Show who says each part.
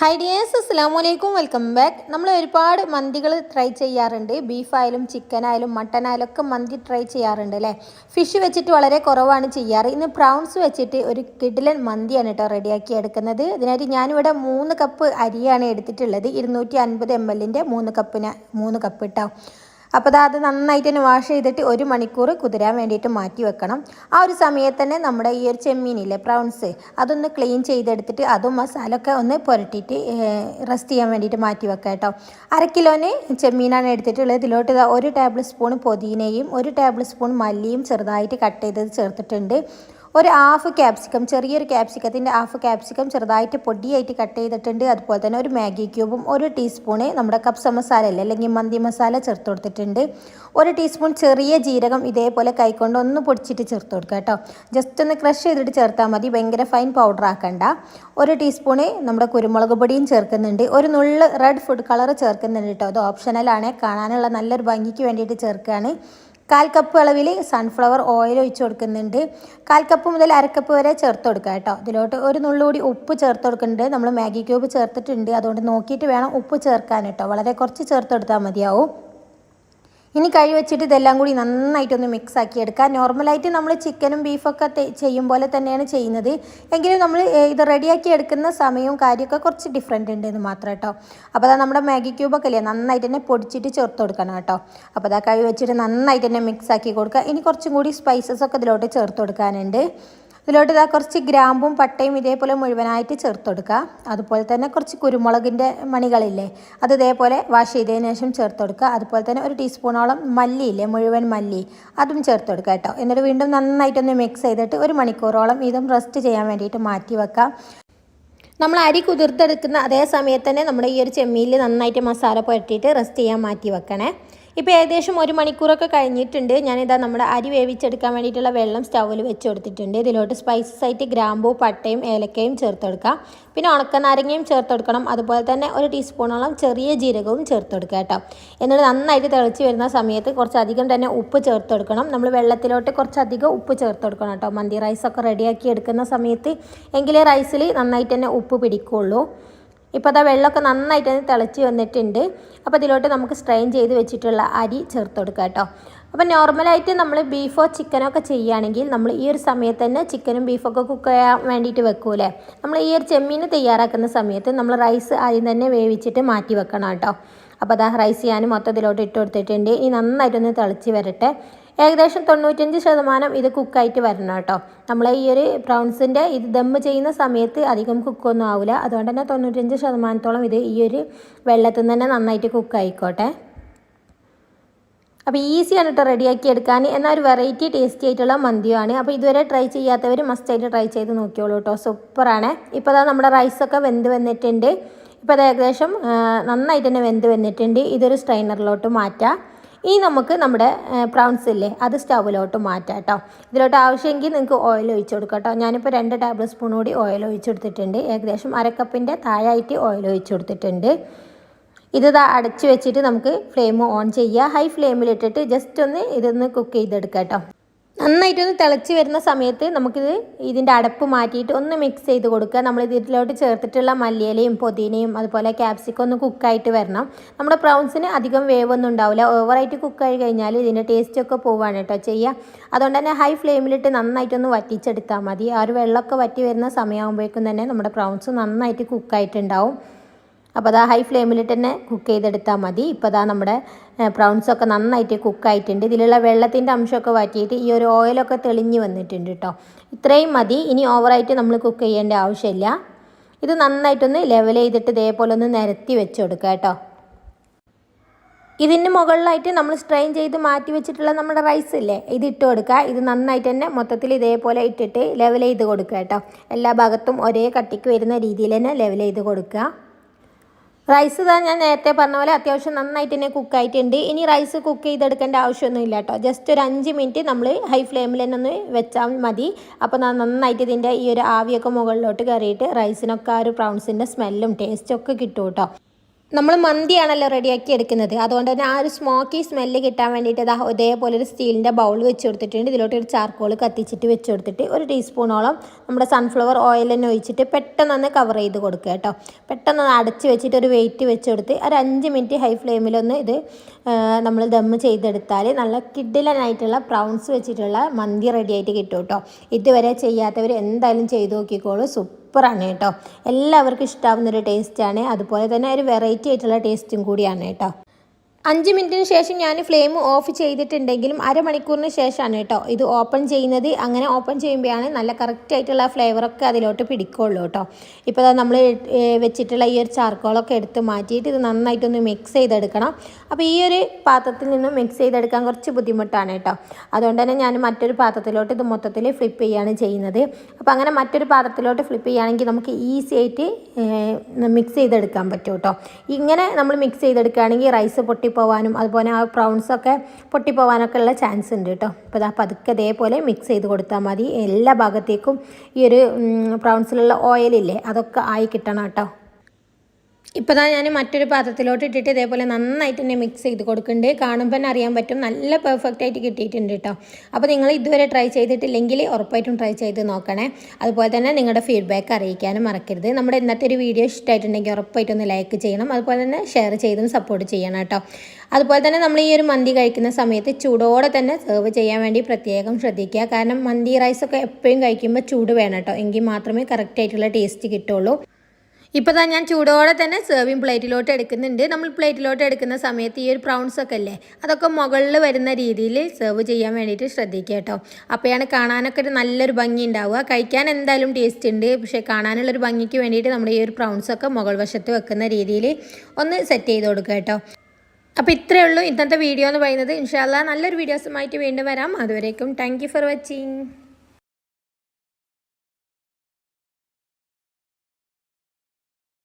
Speaker 1: Hi dears അസ്സാം വലൈക്കും welcome back നമ്മൾ ഒരുപാട് മന്തികൾ ട്രൈ ചെയ്യാറുണ്ട്. ബീഫായാലും ചിക്കനായാലും മട്ടനായാലും ഒക്കെ മന്തി ട്രൈ ചെയ്യാറുണ്ട് അല്ലേ? ഫിഷ് വെച്ചിട്ട് വളരെ കുറവാണ് ചെയ്യാറ്. ഇന്ന് പ്രൗൺസ് വെച്ചിട്ട് ഒരു കിഡിലൻ മന്തിയാണ് കേട്ടോ റെഡിയാക്കി എടുക്കുന്നത്. ഇതിനായിട്ട് ഞാനിവിടെ മൂന്ന് കപ്പ് അരിയാണ് എടുത്തിട്ടുള്ളത്. ഇരുന്നൂറ്റി അൻപത് എം എല്ലിന്റെ മൂന്ന് കപ്പിന് മൂന്ന് കപ്പ് ഇട്ടോ അപ്പോൾ അത് നന്നായിട്ട് തന്നെ വാഷ് ചെയ്തിട്ട് ഒരു മണിക്കൂർ കുതിരാൻ വേണ്ടിയിട്ട് മാറ്റി വെക്കണം. ആ ഒരു സമയത്ത് തന്നെ നമ്മുടെ ഈ ഒരു ചെമ്മീനില്ലേ പ്രൗൺസ് അതൊന്ന് ക്ലീൻ ചെയ്തെടുത്തിട്ട് അതും മസാലൊക്കെ ഒന്ന് പുരട്ടിയിട്ട് റെസ്റ്റ് ചെയ്യാൻ വേണ്ടിയിട്ട് മാറ്റി വെക്കാം കേട്ടോ. അര കിലോന് ചെമ്മീനാണ് എടുത്തിട്ടുള്ളത്. ഇതിലോട്ട് ഇതാ ഒരു ടേബിൾ സ്പൂൺ പുതിനയും ഒരു ടേബിൾ സ്പൂൺ മല്ലിയും ചെറുതായിട്ട് കട്ട് ചെയ്തത് ചേർത്തിട്ടുണ്ട്. ഒരു ഹാഫ് ക്യാപ്സിക്കം ചെറിയൊരു ക്യാപ്സിക്കത്തിന്റെ ഹാഫ് ക്യാപ്സിക്കം ചെറുതായിട്ട് പൊടിയായിട്ട് കട്ട് ചെയ്തിട്ടുണ്ട്. അതുപോലെ തന്നെ ഒരു മാഗി ക്യൂബും ഒരു ടീസ്പൂണ് നമ്മുടെ കപ്സ മസാല അല്ലേ? അല്ലെങ്കിൽ മന്തി മസാല ചേർത്ത് കൊടുത്തിട്ടുണ്ട്. ഒരു ടീസ്പൂൺ ചെറിയ ജീരകം ഇതേപോലെ കൈക്കൊണ്ട് ഒന്ന് പൊടിച്ചിട്ട് ചേർത്ത് കൊടുക്കുക കേട്ടോ. ജസ്റ്റ് ഒന്ന് ക്രഷ് ചെയ്തിട്ട് ചേർത്താൽ മതി. ഭയങ്കര ഫൈൻ പൗഡർ ആക്കണ്ട. ഒരു ടീസ്പൂണ് നമ്മുടെ കുരുമുളക് പൊടിയും ചേർക്കുന്നുണ്ട്. ഒരു നുള്ള് റെഡ് ഫുഡ് കളർ ചേർക്കുന്നുണ്ട് കേട്ടോ. അത് ഓപ്ഷണലാണ് കാണാനുള്ള നല്ലൊരു ഭംഗിക്ക് വേണ്ടിയിട്ട് ചേർക്കുകയാണ്. കാൽ കപ്പ് അളവിൽ സൺഫ്ലവർ ഓയിൽ ഒഴിച്ച് കൊടുക്കുന്നുണ്ട്. കാൽ കപ്പ് മുതൽ അരക്കപ്പ് വരെ ചേർത്ത് കൊടുക്കുക കേട്ടോ. ഇതിലോട്ട് ഒരു നുള്ളുകൂടി ഉപ്പ് ചേർത്ത് കൊടുക്കുന്നുണ്ട്. നമ്മൾ മാഗി ക്യൂബ് ചേർത്തിട്ടുണ്ട്. അതുകൊണ്ട് നോക്കിയിട്ട് വേണം ഉപ്പ് ചേർക്കാൻ കേട്ടോ. വളരെ കുറച്ച് ചേർത്ത് കൊടുത്താൽ മതിയാവും. ഇനി കഴി വെച്ചിട്ട് ഇതെല്ലാം കൂടി നന്നായിട്ടൊന്ന് മിക്സ് ആക്കി എടുക്കുക നോർമലായിട്ട് നമ്മൾ ചിക്കനും ബീഫൊക്കെ ചെയ്യും പോലെ തന്നെയാണ് ചെയ്യുന്നത്. എങ്കിലും നമ്മൾ ഇത് റെഡിയാക്കി എടുക്കുന്ന സമയവും കാര്യമൊക്കെ കുറച്ച് ഡിഫറെന്റ് ഉണ്ട് എന്ന് മാത്രം കേട്ടോ. അപ്പോൾ അതാ നമ്മുടെ മാഗി ക്യൂബൊക്കെ അല്ലേ നന്നായിട്ട് തന്നെ പൊടിച്ചിട്ട് ചേർത്ത് കൊടുക്കണം കേട്ടോ. അപ്പോൾ അതാ കഴി വെച്ചിട്ട് നന്നായിട്ട് തന്നെ മിക്സ് ആക്കി കൊടുക്കുക. ഇനി കുറച്ചും കൂടി സ്പൈസസ് ഒക്കെ ഇതിലോട്ട് ചേർത്ത് കൊടുക്കാനുണ്ട്. ഇതിലോട്ട് ഇതാ കുറച്ച് ഗ്രാമ്പും പട്ടയും ഇതേപോലെ മുഴുവനായിട്ട് ചേർത്ത് കൊടുക്കുക അതുപോലെ തന്നെ കുറച്ച് കുരുമുളകിന്റെ മണികളില്ലേ അത് ഇതേപോലെ വാഷ് ചെയ്തതിന് ശേഷം ചേർത്ത് കൊടുക്കുക അതുപോലെ തന്നെ ഒരു ടീസ്പൂണോളം മല്ലിയില്ലേ മുഴുവൻ മല്ലി അതും ചേർത്ത് കൊടുക്കുക കേട്ടോ. എന്നിട്ട് വീണ്ടും നന്നായിട്ടൊന്ന് മിക്സ് ചെയ്തിട്ട് ഒരു മണിക്കൂറോളം ഇതും റെസ്റ്റ് ചെയ്യാൻ വേണ്ടിയിട്ട് മാറ്റി വെക്കാം. നമ്മൾ അരി കുതിർത്തെടുക്കുന്ന അതേ സമയത്ത് തന്നെ നമ്മുടെ ഈ ഒരു ചെമ്മീനിൽ നന്നായിട്ട് മസാല പുരട്ടിയിട്ട് റെസ്റ്റ് ചെയ്യാൻ മാറ്റി വെക്കണേ. ഇപ്പോൾ ഏകദേശം ഒരു മണിക്കൂറൊക്കെ കഴിഞ്ഞിട്ടുണ്ട്. ഞാനിതാ നമ്മുടെ അരി വേവിച്ചെടുക്കാൻ വേണ്ടിയിട്ടുള്ള വെള്ളം സ്റ്റൗവിൽ വെച്ച് കൊടുത്തിട്ടുണ്ട് ഇതിലോട്ട് സ്പൈസസ് ആയിട്ട് ഗ്രാമ്പൂ പട്ടയും ഏലക്കയും ചേർത്ത് കൊടുക്കാം പിന്നെ ഉണക്ക നാരങ്ങയും ചേർത്ത് കൊടുക്കണം അതുപോലെ തന്നെ ഒരു ടീസ്പൂണോളം ചെറിയ ജീരകവും ചേർത്ത് കൊടുക്കുക കേട്ടോ. എന്നിട്ട് നന്നായിട്ട് തിളച്ച് വരുന്ന സമയത്ത് കുറച്ചധികം തന്നെ ഉപ്പ് ചേർത്ത് കൊടുക്കണം നമ്മൾ വെള്ളത്തിലോട്ട് കുറച്ചധികം ഉപ്പ് ചേർത്ത് കൊടുക്കണം കേട്ടോ. മന്തി റൈസൊക്കെ റെഡിയാക്കി എടുക്കുന്ന സമയത്ത് എങ്കിലേ റൈസിൽ നന്നായിട്ട് തന്നെ ഉപ്പ് പിടിക്കുള്ളൂ. ഇപ്പോൾ അതാ വെള്ളമൊക്കെ നന്നായിട്ട് തന്നെ തിളച്ച് വന്നിട്ടുണ്ട്. അപ്പോൾ ഇതിലോട്ട് നമുക്ക് സ്ട്രെയിൻ ചെയ്ത് വെച്ചിട്ടുള്ള അരി ചേർത്ത് കൊടുക്കുക കേട്ടോ അപ്പോൾ നോർമലായിട്ട് നമ്മൾ ബീഫോ ചിക്കനോ ഒക്കെ ചെയ്യുകയാണെങ്കിൽ നമ്മൾ ഈ ഒരു സമയത്ത് തന്നെ ചിക്കനും ബീഫൊക്കെ കുക്ക് ചെയ്യാൻ വേണ്ടിയിട്ട് വെക്കൂലേ? നമ്മൾ ഈ ഒരു ചെമ്മീൻ തയ്യാറാക്കുന്ന സമയത്ത് നമ്മൾ റൈസ് ആദ്യം തന്നെ വേവിച്ചിട്ട് മാറ്റി വെക്കണം കേട്ടോ അപ്പോൾ അതാ റൈസ് ഞാൻ മൊത്തത്തിലോട്ട് ഇട്ട് കൊടുത്തിട്ടുണ്ട്. ഇനി നന്നായിട്ടൊന്ന് തിളച്ച് വരട്ടെ. ഏകദേശം തൊണ്ണൂറ്റഞ്ച് ശതമാനം ഇത് കുക്കായിട്ട് വരണം കേട്ടോ. നമ്മൾ ഈ ഒരു പ്രൗൺസിന്റെ ഇത് ദമ്മ് ചെയ്യുന്ന സമയത്ത് അധികം കുക്കൊന്നും ആവില്ല അതുകൊണ്ട് തന്നെ തൊണ്ണൂറ്റഞ്ച് ശതമാനത്തോളം ഇത് ഈ ഒരു വെള്ളത്തിൽ നിന്ന് തന്നെ നന്നായിട്ട് കുക്കായിക്കോട്ടെ. അപ്പോൾ ഈസിയാണ് കേട്ടോ റെഡിയാക്കി എടുക്കാൻ. എന്നാൽ ഒരു വെറൈറ്റി ടേസ്റ്റി ആയിട്ടുള്ള മന്തിയാണ് അപ്പോൾ ഇതുവരെ ട്രൈ ചെയ്യാത്തവർ മസ്റ്റായിട്ട് ട്രൈ ചെയ്ത് നോക്കിയോളൂ കേട്ടോ. സൂപ്പറാണ്. ഇപ്പോൾ അതാ നമ്മുടെ റൈസൊക്കെ വെന്ത് വന്നിട്ടുണ്ട്. ഇപ്പോൾ അത് ഏകദേശം നന്നായിട്ട് തന്നെ വെന്ത് വന്നിട്ടുണ്ട്. ഇതൊരു സ്ട്രെയിനറിലോട്ട് മാറ്റാം. ഇനി നമുക്ക് നമ്മുടെ പ്രൗൺസ് ഇല്ലേ? അത് സ്റ്റൗവിലോട്ട് മാറ്റാം കേട്ടോ. ഇതിലോട്ട് ആവശ്യമെങ്കിൽ നിങ്ങൾക്ക് ഓയിൽ ഒഴിച്ചു കൊടുക്കാം കേട്ടോ. ഞാനിപ്പോൾ രണ്ട് ടേബിൾ സ്പൂൺ കൂടി ഓയിൽ ഒഴിച്ചു കൊടുത്തിട്ടുണ്ട്. ഏകദേശം അരക്കപ്പിന്റെ താഴായിട്ട് ഓയിൽ ഒഴിച്ചു കൊടുത്തിട്ടുണ്ട്. ഇത് അടച്ച് വെച്ചിട്ട് നമുക്ക് ഫ്ലെയിം ഓൺ ചെയ്യുക ഹൈ ഫ്ലെയിമിലിട്ടിട്ട് ജസ്റ്റ് ഒന്ന് ഇതൊന്ന് കുക്ക് ചെയ്തെടുക്കാം കേട്ടോ. നന്നായിട്ടൊന്ന് തിളച്ച് വരുന്ന സമയത്ത് നമുക്കിത് ഇതിന്റെ അടപ്പ് മാറ്റിയിട്ട് ഒന്ന് മിക്സ് ചെയ്ത് കൊടുക്കുക. നമ്മൾ ഇതിലോട്ട് ചേർത്തിട്ടുള്ള മല്ലിയിലയും പുതിനയും അതുപോലെ ക്യാപ്സിക്കം ഒന്ന് കുക്കായിട്ട് വരണം. നമ്മുടെ പ്രൗൺസിന് അധികം വേവൊന്നും ഉണ്ടാവില്ല. ഓവറായിട്ട് കുക്കായി കഴിഞ്ഞാൽ ഇതിന്റെ ടേസ്റ്റൊക്കെ പോവാണ് കേട്ടോ ചെയ്യുക അതുകൊണ്ട് തന്നെ ഹൈ ഫ്ലെയിമിലിട്ട് നന്നായിട്ടൊന്ന് വറ്റിച്ചെടുത്താൽ മതി. ആ ഒരു വെള്ളമൊക്കെ വറ്റി വരുന്ന സമയമാകുമ്പോഴേക്കും തന്നെ നമ്മുടെ പ്രൗൺസ് നന്നായിട്ട് കുക്കായിട്ടുണ്ടാവും അപ്പോൾ അതാ ഹൈ ഫ്ലെയിമിൽ തന്നെ കുക്ക് ചെയ്തെടുത്താൽ മതി. ഇപ്പോൾ അതാ നമ്മുടെ പ്രൗൺസൊക്കെ നന്നായിട്ട് കുക്കായിട്ടുണ്ട് ഇതിലുള്ള വെള്ളത്തിന്റെ അംശമൊക്കെ മാറ്റിയിട്ട് ഈ ഒരു ഓയിലൊക്കെ തെളിഞ്ഞ് വന്നിട്ടുണ്ട് കേട്ടോ ഇത്രയും മതി. ഇനി ഓവറായിട്ട് നമ്മൾ കുക്ക് ചെയ്യേണ്ട ആവശ്യമില്ല. ഇത് നന്നായിട്ടൊന്ന് ലെവൽ ചെയ്തിട്ട് ഇതേപോലെ ഒന്ന് നിരത്തി വെച്ച് കൊടുക്കുക കേട്ടോ ഇതിന് മുകളിലായിട്ട് നമ്മൾ സ്ട്രെയിൻ ചെയ്ത് മാറ്റി വെച്ചിട്ടുള്ള നമ്മുടെ റൈസ് ഇല്ലേ ഇത് ഇട്ട് കൊടുക്കുക. ഇത് നന്നായിട്ട് തന്നെ മൊത്തത്തിൽ ഇതേപോലെ ഇട്ടിട്ട് ലെവൽ ചെയ്ത് കൊടുക്കുക കേട്ടോ എല്ലാ ഭാഗത്തും ഒരേ കട്ടിക്ക് വരുന്ന രീതിയിൽ തന്നെ ലെവൽ ചെയ്ത് കൊടുക്കുക. റൈസ് ഇതാ ഞാൻ നേരത്തെ പറഞ്ഞ പോലെ അത്യാവശ്യം നന്നായിട്ട് തന്നെ കുക്കായിട്ടുണ്ട് ഇനി റൈസ് കുക്ക് ചെയ്തെടുക്കേണ്ട ആവശ്യമൊന്നും ഇല്ല കേട്ടോ. ജസ്റ്റ് ഒരു അഞ്ച് മിനിറ്റ് നമ്മൾ ഹൈ ഫ്ലെയിമിൽ തന്നെ ഒന്ന് വെച്ചാൽ മതി. അപ്പോൾ നാ നന്നായിട്ട് ഇതിന്റെ ഈ ഒരു ആവിയൊക്കെ മുകളിലോട്ട് കയറിയിട്ട് റൈസിനൊക്കെ ആ ഒരു പ്രൗൺസിന്റെ സ്മെല്ലും ടേസ്റ്റും ഒക്കെ കിട്ടും കേട്ടോ. നമ്മൾ മന്തിയാണല്ലോ റെഡിയാക്കി എടുക്കുന്നത്. അതുകൊണ്ട് തന്നെ ആ ഒരു സ്മോക്കി സ്മെല്ല് കിട്ടാൻ വേണ്ടിയിട്ട് ഇതാ ഇതേപോലെ ഒരു സ്റ്റീലിന്റെ ബൗൾ വെച്ച് കൊടുത്തിട്ടുണ്ട്. ഇതിലോട്ട് ഒരു ചാർക്കോൾ കത്തിച്ചിട്ട് വെച്ച് കൊടുത്തിട്ട് ഒരു ടീസ്പൂണോളം നമ്മുടെ സൺഫ്ലവർ ഓയിൽ തന്നെ ഒഴിച്ചിട്ട് പെട്ടെന്ന് കവർ ചെയ്ത് കൊടുക്കുക കേട്ടോ. പെട്ടെന്ന് അടച്ച് വെച്ചിട്ട് ഒരു വെയിറ്റ് വെച്ച് കൊടുത്ത് ഒരു അഞ്ച് മിനിറ്റ് ഹൈ ഫ്ലെയിമിലൊന്ന് ഇത് നമ്മൾ ദമ്മ് ചെയ്തെടുത്താൽ നല്ല കിഡിലനായിട്ടുള്ള പ്രൗൺസ് വെച്ചിട്ടുള്ള മന്തി റെഡിയായിട്ട് കിട്ടും കേട്ടോ. ഇതുവരെ ചെയ്യാത്തവർ എന്തായാലും ചെയ്ത് നോക്കിക്കോളൂ. സൂപ്പർ സൂപ്പറാണ് കേട്ടോ. എല്ലാവർക്കും ഇഷ്ടാവുന്നൊരു ടേസ്റ്റാണ് അതുപോലെ തന്നെ ഒരു വെറൈറ്റി ആയിട്ടുള്ള ടേസ്റ്റും കൂടിയാണ് കേട്ടോ. അഞ്ച് മിനിറ്റിന് ശേഷം ഞാൻ ഫ്ലെയിം ഓഫ് ചെയ്തിട്ടുണ്ടെങ്കിലും അരമണിക്കൂറിന് ശേഷമാണ് കേട്ടോ ഇത് ഓപ്പൺ ചെയ്യുന്നത്. അങ്ങനെ ഓപ്പൺ ചെയ്യുമ്പോഴാണ് നല്ല കറക്റ്റ് ആയിട്ടുള്ള ഫ്ലേവറൊക്കെ അതിലോട്ട് പിടിക്കുള്ളൂ കേട്ടോ. ഇപ്പോൾ നമ്മൾ വെച്ചിട്ടുള്ള ഈ ഒരു ചാർക്കോളൊക്കെ എടുത്ത് മാറ്റിയിട്ട് ഇത് നന്നായിട്ടൊന്ന് മിക്സ് ചെയ്തെടുക്കണം. അപ്പോൾ ഈ ഒരു പാത്രത്തിൽ നിന്ന് മിക്സ് ചെയ്തെടുക്കാൻ കുറച്ച് ബുദ്ധിമുട്ടാണ് കേട്ടോ. അതുകൊണ്ട് തന്നെ ഞാൻ മറ്റൊരു പാത്രത്തിലോട്ട് ഇത് മൊത്തത്തിൽ ഫ്ലിപ്പ് ചെയ്യുകയാണ് ചെയ്യുന്നത്. അപ്പോൾ അങ്ങനെ മറ്റൊരു പാത്രത്തിലോട്ട് ഫ്ലിപ്പ് ചെയ്യുകയാണെങ്കിൽ നമുക്ക് ഈസി ആയിട്ട് മിക്സ് ചെയ്തെടുക്കാൻ പറ്റും കേട്ടോ. ഇങ്ങനെ നമ്മൾ മിക്സ് ചെയ്തെടുക്കുകയാണെങ്കിൽ റൈസ് പൊട്ടി പൊട്ടിപ്പോവാനും അതുപോലെ ആ പ്രൗൺസൊക്കെ പൊട്ടിപ്പോവാനൊക്കെ ഉള്ള ചാൻസ് ഉണ്ട് കേട്ടോ അപ്പോൾ അപ്പോൾ പതുക്കെ ഇതേപോലെ മിക്സ് ചെയ്ത് കൊടുത്താൽ മതി. എല്ലാ ഭാഗത്തേക്കും ഈ ഒരു പ്രൗൺസിലുള്ള ഓയിലില്ലേ അതൊക്കെ ആയി കിട്ടണം കേട്ടോ ഇപ്പോൾ തന്നെ ഞാൻ മറ്റൊരു പാത്രത്തിലോട്ട് ഇട്ടിട്ട് ഇതേപോലെ നന്നായിട്ട് തന്നെ മിക്സ് ചെയ്ത് കൊടുക്കുന്നുണ്ട് കാണുമ്പോൾ തന്നെ അറിയാൻ പറ്റും. നല്ല പെർഫെക്റ്റ് ആയിട്ട് കിട്ടിയിട്ടുണ്ട് കേട്ടോ അപ്പോൾ നിങ്ങൾ ഇതുവരെ ട്രൈ ചെയ്തിട്ടില്ലെങ്കിൽ ഉറപ്പായിട്ടും ട്രൈ ചെയ്ത് നോക്കണേ. അതുപോലെ തന്നെ നിങ്ങളുടെ ഫീഡ്ബാക്ക് അറിയിക്കാനും മറക്കരുത്. നമ്മുടെ ഇന്നത്തെ ഒരു വീഡിയോ ഇഷ്ടമായിട്ടുണ്ടെങ്കിൽ ഉറപ്പായിട്ടും ഒന്ന് ലൈക്ക് ചെയ്യണം. അതുപോലെ തന്നെ ഷെയർ ചെയ്തും സപ്പോർട്ട് ചെയ്യണം കേട്ടോ അതുപോലെ തന്നെ നമ്മൾ ഈ ഒരു മന്തി കഴിക്കുന്ന സമയത്ത് ചൂടോടെ തന്നെ സെർവ് ചെയ്യാൻ വേണ്ടി പ്രത്യേകം ശ്രദ്ധിക്കുക. കാരണം മന്തി റൈസൊക്കെ എപ്പോഴും കഴിക്കുമ്പോൾ ചൂട് വേണം കേട്ടോ എങ്കിൽ മാത്രമേ കറക്റ്റ് ആയിട്ടുള്ള ടേസ്റ്റ് കിട്ടുള്ളൂ. ഇപ്പോൾ തന്നെ ഞാൻ ചൂടോടെ തന്നെ സെർവിങ് പ്ലേറ്റിലോട്ട് എടുക്കുന്നുണ്ട്. നമ്മൾ പ്ലേറ്റിലോട്ട് എടുക്കുന്ന സമയത്ത് ഈ ഒരു പ്രൗൺസ് ഒക്കെ അല്ലേ അതൊക്കെ മുകളിൽ വരുന്ന രീതിയിൽ സെർവ് ചെയ്യാൻ വേണ്ടിയിട്ട് ശ്രദ്ധിക്കുക കേട്ടോ. അപ്പോഴാണ് കാണാനൊക്കെ ഒരു നല്ലൊരു ഭംഗി ഉണ്ടാവുക. കഴിക്കാൻ എന്തായാലും ടേസ്റ്റ് ഉണ്ട്. പക്ഷേ കാണാനുള്ളൊരു ഭംഗിക്ക് വേണ്ടിയിട്ട് നമ്മുടെ ഈ ഒരു പ്രൗൺസ് ഒക്കെ മുകൾ വശത്ത് വെക്കുന്ന രീതിയിൽ ഒന്ന് സെറ്റ് ചെയ്ത് കൊടുക്കുക കേട്ടോ. അപ്പോൾ ഇത്രയേ ഉള്ളൂ. ഇന്നത്തെ വീഡിയോ എന്ന് പറയുന്നത്. ഇൻഷാല്ല നല്ലൊരു വീഡിയോസുമായിട്ട് വീണ്ടും വരാം. അതുവരേക്കും താങ്ക് ഫോർ വാച്ചിങ്